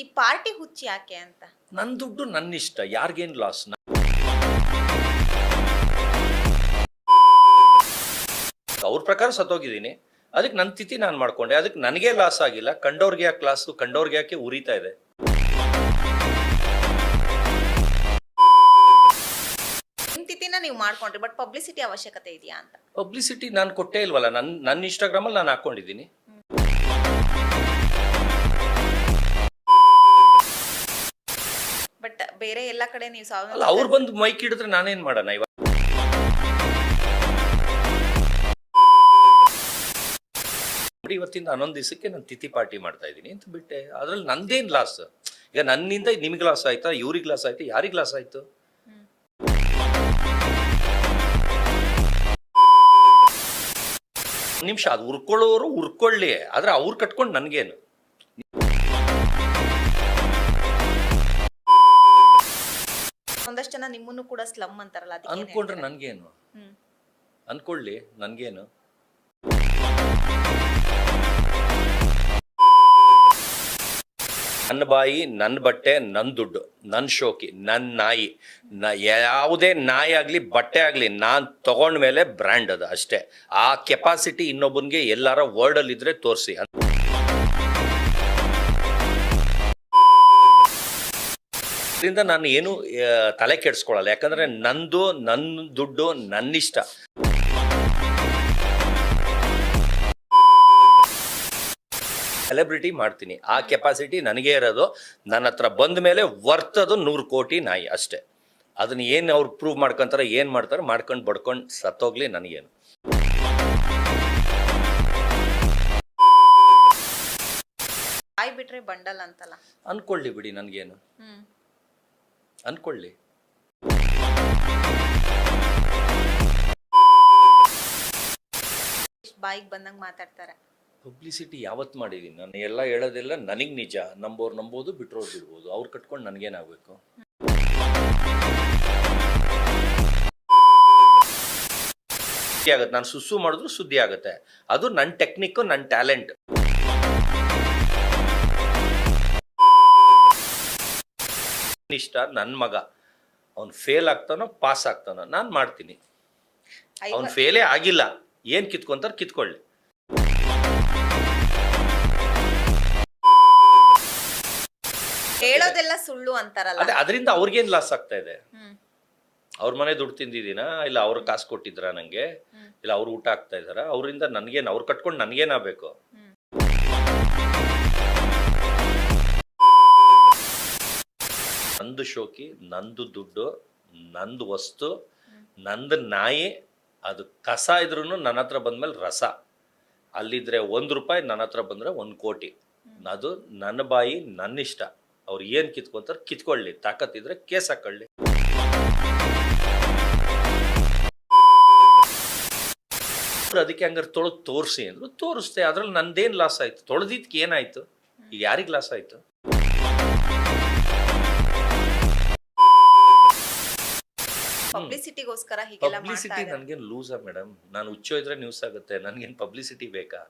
ಈ ಪಾರ್ಟಿ ಹುಚ್ಚಿ ಯಾಕೆ ಅಂತ? ನನ್ನ ದುಡ್ಡು ನನ್ನ ಇಷ್ಟ ಯಾರಿಗೇನು ಲಾಸ್ ಅವ್ರ ಪ್ರಕಾರ ಸತ್ತೋಗಿದ್ದೀನಿ. ಅದಕ್ಕೆ ನನ್ನ ತಿಥಿ ನಾನು ಮಾಡ್ಕೊಂಡೆ. ಅದಕ್ಕೆ ನನಗೆ ಲಾಸ್ ಆಗಿಲ್ಲ ಕಂಡವ್ರಿಗೆ ಯಾಕೆ ಲಾಸು ಕಂಡವ್ರಿಗೆ ಯಾಕೆ ಉರಿತಾ ಇದೆ? ನಿಮ್ಮ ತಿಥಿನ ನೀವು ಮಾಡ್ಕೊಂಡ್ರಿ ಬಟ್ ಪಬ್ಲಿಸಿಟಿ ಅವಶ್ಯಕತೆ ಇದೆಯಾ ಅಂತ? ಪಬ್ಲಿಸಿಟಿ ನಾನು ಕೊಟ್ಟೇ ಇಲ್ವಲ್ಲ ನನ್ನ ನನ್ನ ಇನ್ಸ್ಟಾಗ್ರಾಮಲ್ಲಿ ನಾನು ಹಾಕೊಂಡಿದ್ದೀನಿ. ಬೇರೆ ಎಲ್ಲ ಕಡೆ ನೀವು ಅವ್ರು ಬಂದು ಮೈಕ್ ಹಿಡಿದ್ರೆ ನಾನೇನ್ ಮಾಡೋಣ ಇವಾಗ? ಇವತ್ತಿಂದ ಹನ್ನೊಂದು ದಿವಸಕ್ಕೆ ನಾನು ತಿಥಿ ಪಾರ್ಟಿ ಮಾಡ್ತಾ ಇದ್ದೀನಿ ಅಂತ ಬಿಟ್ಟೆ. ಅದ್ರಲ್ಲಿ ನಂದೇನ್ ಲಾಸ್ ಈಗ ನನ್ನಿಂದ ನಿಮ್ಗೆ ಲಾಸ್ ಆಯ್ತಾ? ಇವ್ರಿಗೆ ಲಾಸ್ ಆಯ್ತು? ಯಾರಿಗೆ ಲಾಸ್ ಆಯ್ತು? ನಿಮಿಷ, ಅದು ಉರ್ಕೊಳ್ಳೋರು ಉರ್ಕೊಳ್ಳಿ ಆದ್ರೆ ಅವ್ರು ಕಟ್ಕೊಂಡು ನನ್ಗೇನು? ಒಂದಷ್ಟು ಜನ ನಿಮ್ಮನ್ನು ಕೂಡ ಸ್ಲಮ್ ಅಂತಾರಲ್ಲ ಅದಕ್ಕೆ ಏನ್ ಅನ್ಕೊಂಡ್ರೆ ನನಗೇನು? ಹ್ಮ್. ಅನ್ಕೊಳ್ಳಿ ನನ್ಗೇನು? ನನ್ನ ಬಾಯಿ ನನ್ನ ಬಟ್ಟೆ ನನ್ನ ದುಡ್ಡು ನನ್ನ ಶೋಕಿ ನನ್ನ ನಾಯಿ. ನ ಯಾವುದೇ ನಾಯಿ ಆಗಲಿ ಬಟ್ಟೆ ಆಗಲಿ ನಾನು ತಗೊಂಡ ಮೇಲೆ ಬ್ರ್ಯಾಂಡ್ ಅದು ಅಷ್ಟೇ. ಆ ಕೆಪಾಸಿಟಿ ಇನ್ನೊಬ್ಬನಿಗೆ ಎಲ್ಲಾರ ವರ್ಡಲ್ಲಿ ತೋರಿಸಿ ತೋರಿಸಿ. ಅದರಿಂದ ನಾನು ಏನು ತಲೆ ಕೆಡಿಸ್ಕೊಳ್ಳಲ್ಲ ಯಾಕಂದ್ರೆ ನಂದು ನನ್ನ ದುಡ್ಡು ನನ್ನಿಷ್ಟ. ಸೆಲೆಬ್ರಿಟಿ ಮಾಡ್ತೀನಿ. ಆ ಕೆಪಾಸಿಟಿ ನನಗೆ ಇರೋದು. ನನ್ನ ಹತ್ರ ಬಂದ ಮೇಲೆ ವರ್ತದು ನೂರು ಕೋಟಿ ನಾಯಿ ಅಷ್ಟೇ. ಅದನ್ನ ಏನು ಅವ್ರು ಪ್ರೂವ್ ಮಾಡ್ಕೊಂತಾರೆ ಏನು ಮಾಡ್ತಾರೆ ಮಾಡ್ಕೊಂಡು ಬಡ್ಕೊಂಡು ಸತ್ತೋಗ್ಲಿ ನನಗೇನು. ಬಾಯ್ ಬಿಟ್ರೆ ಬಂಡಲ್ ಅಂತಲ್ಲ. ಅನ್ಕೊಳ್ಳಿ ಬಿಡಿ ನನಗೇನು. ಹ್ಮ್ ಅನ್ಕೊಳ್ಳಿ. ಬಾಯಿಗೆ ಬಂದಂಗೆ ಮಾತಾಡ್ತಾರೆ. ಪಬ್ಲಿಸಿಟಿ ಯಾವತ್ತು ಮಾಡಿದ್ದೀನಿ ನಾನು ಎಲ್ಲ ಹೇಳೋದೆಲ್ಲ ನನಗೆ ನಿಜ. ನಂಬೋರು ನಂಬೋದು ಬಿಟ್ರೋರು ಬಿಡ್ಬೋದು. ಅವ್ರು ಕಟ್ಕೊಂಡು ನನಗೇನಾಗಬೇಕು ಆಗುತ್ತೆ. ನಾನು ಸುಸ್ಸು ಮಾಡಿದ್ರು ಸುದ್ದಿ ಆಗುತ್ತೆ. ಅದು ನನ್ನ ಟೆಕ್ನಿಕ್ಕು ನನ್ನ ಟ್ಯಾಲೆಂಟ್. ಇಷ್ಟ ನನ್ನ ಮಗ. ಅವ್ನು ಫೇಲ್ ಆಗ್ತಾನೋ ಪಾಸ್ ಆಗ್ತಾನೋ ನಾನು ಮಾಡ್ತೀನಿ. ಅವ್ನು ಫೇಲೇ ಆಗಿಲ್ಲ. ಏನು ಕಿತ್ಕೊಂತಾರೆ ಕಿತ್ಕೊಳ್ಳಿ. ಹೇಳೋದೆಲ್ಲ ಸುಳ್ಳು ಅಂತಾರಲ್ಲ. ಅದೇ ಅದರಿಂದ ಅವ್ರಿಗೇನು ಲಾಸ್ ಆಗ್ತಾ ಇದೆ? ಹ್ಮ್. ಅವ್ರ ಮನೆ ದುಡ್ಡು ತಿಂದಿದ್ದೀನಾ ಇಲ್ಲ ಅವ್ರ ಕಾಸು ಕೊಟ್ಟಿದ್ರಾ ನನಗೆ ಇಲ್ಲ ಅವ್ರು ಊಟ ಆಗ್ತಾ ಇದ್ದಾರಾ? ಅವರಿಂದ ನನ್ಗೇನು ಅವ್ರು ಕಟ್ಕೊಂಡು ನನ್ಗೇನಾಗಬೇಕು ಶೋಕಿ ನಂದು ದುಡ್ಡು ನಂದು ವಸ್ತು ನಂದು ನಾಯಿ ಅದು ಕಸ ಇದ್ರೂ ನನ್ನ ಹತ್ರ ಬಂದಮೇಲೆ ರಸ. ಅಲ್ಲಿದ್ರೆ ಒಂದು ರೂಪಾಯಿ ನನ್ನ ಹತ್ರ ಬಂದ್ರೆ ಒಂದು ಕೋಟಿ. ಅದು ನನ್ನ ಬಾಯಿ ನನ್ನ ಇಷ್ಟ ಅವ್ರು ಏನು ಕಿತ್ಕೊಂತಾರೆ ಕಿತ್ಕೊಳ್ಳಿ. ತಾಕತ್ತಿದ್ರೆ ಕೇಸ್ ಹಾಕೊಳ್ಳಿ. ಅದಕ್ಕೆ ಹಂಗಾರೆ ತೊಳೆದು ತೋರಿಸಿ ಅಂದ್ರು ತೋರಿಸ್ತೆ ಅದ್ರಲ್ಲಿ ನಂದೇನು ಲಾಸ್ ಆಯ್ತು? ತೊಳೆದಿದ್ಕೆ ಏನಾಯ್ತು? ಈಗ ಯಾರಿಗೆ ಲಾಸ್ ಆಯ್ತು? ಪಬ್ಲಿಸಿಟಿಗೋಸ್ಕರ ಹೀಗೆಲ್ಲ ಪಬ್ಲಿಸಿಟಿ ನನಗೇನು ಲೂಸಾ ಮೇಡಮ್ ನಾನು ಹುಚ್ಚೋಯ್ದ್ರೆ ನ್ಯೂಸ್ ಆಗುತ್ತೆ. ನನಗೇನು ಪಬ್ಲಿಸಿಟಿ ಬೇಕಾ?